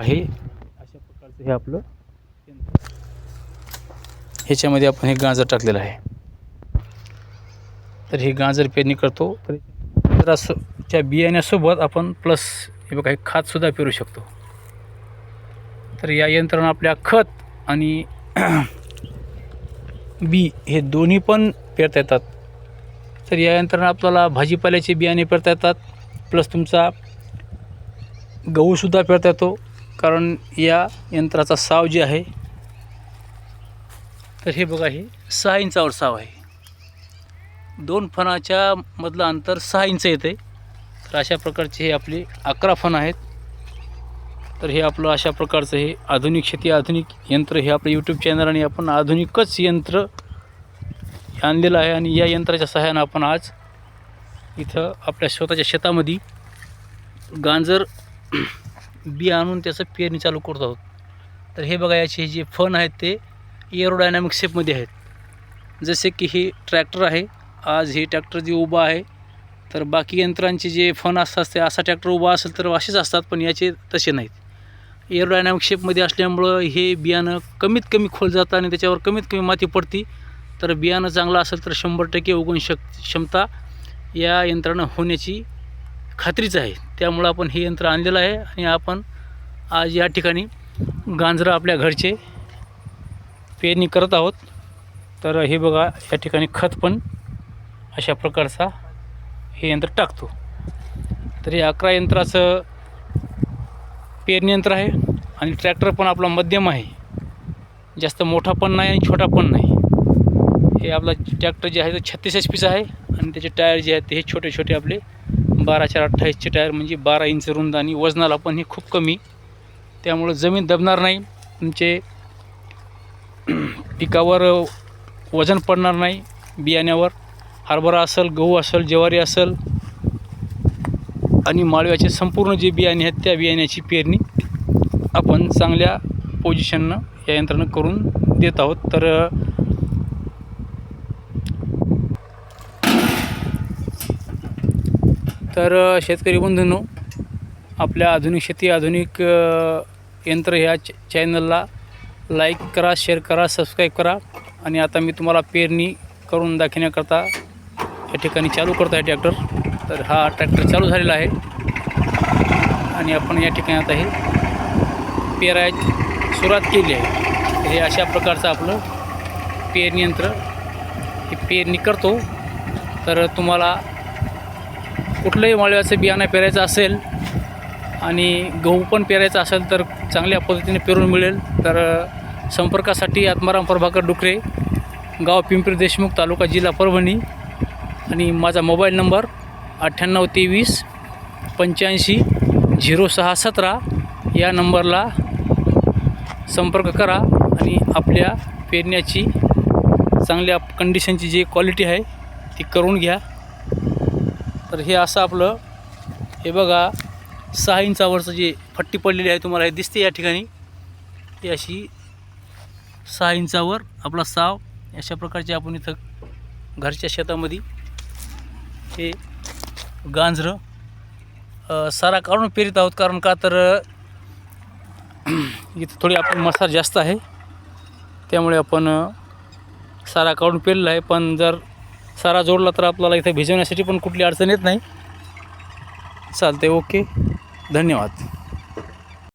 बघा हे अशा प्रकारचं हे आपलं. ह्याच्यामध्ये आपण हे गाजर टाकलेलं आहे. तर हे गाजर पेरणी करतो. तर गाजराच्या बियाण्यासोबत आपण प्लस हे बघा हे खतसुद्धा पेरू शकतो. तर या यंत्रानं आपल्या खत आणि बी हे दोन्ही पण पेरता येतात. तर या यंत्रानं आपल्याला भाजीपाल्याचे बियाणे पेरता येतात. प्लस तुमचा गहूसुद्धा पेरता येतो. कारण या यंत्राचा साव जे आहे तर हे बघा हे सहा इंचावर साव आहे. दोन फणाच्या मधलं अंतर सहा इंच येते. तर अशा प्रकारचे हे आपले अकरा फण आहेत. तर हे आपलं अशा प्रकारचं हे आधुनिक शेती आधुनिक यंत्र हे आपलं यूट्यूब चॅनल आणि आपण आधुनिकच यंत्र आणलेलं आहे आणि या यंत्राच्या सहाय्यानं आपण आज इथं आपल्या स्वतःच्या शेतामध्ये गांजर बी आणून त्याचं पेरणी चालू करत आहोत. तर हे बघा याचे जे फन आहेत ते एरोडायनॅमिक शेपमध्ये आहेत. जसे की हे ट्रॅक्टर आहे आज हे ट्रॅक्टर जे उभं आहे तर बाकी यंत्रांचे जे फन असतात ते असा ट्रॅक्टर उभा असेल तर असेच असतात पण याचे तसे नाहीत. एरोडायनॅमिक शेपमध्ये असल्यामुळं हे बियाणं कमीत कमी खोल जातं आणि त्याच्यावर कमीत कमी माती पडती. तर बियाणं चांगलं असेल तर शंभर टक्के उगवून शक क्षमता या यंत्रानं होण्याची खात्रीच आहे. त्यामुळं आपण हे यंत्र आणलेलं आहे आणि आपण आज या ठिकाणी गांजरं आपल्या घरचे पेरणी करत आहोत. तर हे बघा या ठिकाणी खत पण अशा प्रकारचा हे यंत्र टाकतो. तर हे अकरा यंत्राचं पेरणी यंत्र आहे आणि ट्रॅक्टर पण आपला मध्यम आहे. जास्त मोठा पण नाही आणि छोटा पण नाही. हे आपला ट्रॅक्टर जे आहे ते छत्तीस एच पीचा आहे आणि त्याचे टायर जे आहेत ते हे छोटे छोटे आपले बारा चार अठ्ठावीसचे टायर म्हणजे बारा इंच रुंद आणि वजनाला पण हे खूप कमी. त्यामुळं जमीन दबणार नाही. तुमचे पिकावर वजन पडणार नाही. बियाण्यावर हरभरा असेल गहू असेल ज्वारी असेल आणि माळव्याचे संपूर्ण जे बियाणे आहेत त्या बियाण्याची पेरणी आपण चांगल्या पोझिशननं या यंत्रानं करून देत आहोत. तर तर शेतकरी बंधूंनो आपल्या आधुनिक शेती आधुनिक यंत्र ह्या च चॅनलला लाईक करा शेअर करा सबस्क्राईब करा आणि आता मी तुम्हाला पेरणी करून दाखवण्याकरता या ठिकाणी चालू करतो आहे ट्रॅक्टर. तर हा ट्रॅक्टर चालू झालेला आहे आणि आपण या ठिकाणी आता हे पेराय सुरुवात केली आहे. हे अशा प्रकारचं आपलं पेरणी यंत्र हे पेरणी करतो. तर तुम्हाला कुठलंही मळव्याचं बियाणं पेरायचं असेल आणि गहू पण पेरायचा असेल तर चांगल्या पद्धतीने पेरून मिळेल. तर संपर्कासाठी आत्माराम प्रभाकर डुकरे गाव पिंपरी देशमुख तालुका जिल्हा परभणी आणि माझा मोबाईल नंबर अठ्ठ्याण्णव तेवीस पंच्याऐंशी झिरो सहा सतरा या नंबरला संपर्क करा आणि आपल्या पेरण्याची चांगल्या कंडिशनची जी क्वालिटी आहे ती करून घ्या. तर हे असं आपलं हे बघा सहा इंचावरचं जे फट्टी पडलेली आहे तुम्हाला हे दिसते या ठिकाणी. ही अशी सहा इंचावर आपला साव अशा प्रकारचे आपण इथं घरच्या शेतामध्ये हे गांजरं सारा काढून पेरीत आहोत. कारण का तर इथं थोडी आपण मसार जास्त आहे. त्यामुळे आपण सारा काढून पेरलेला आहे. पण जर सारा जोडला तर आपल्याला इथे भिजवण्यासाठी पण कुठली अडचण येत नाही. चालते ओके. धन्यवाद.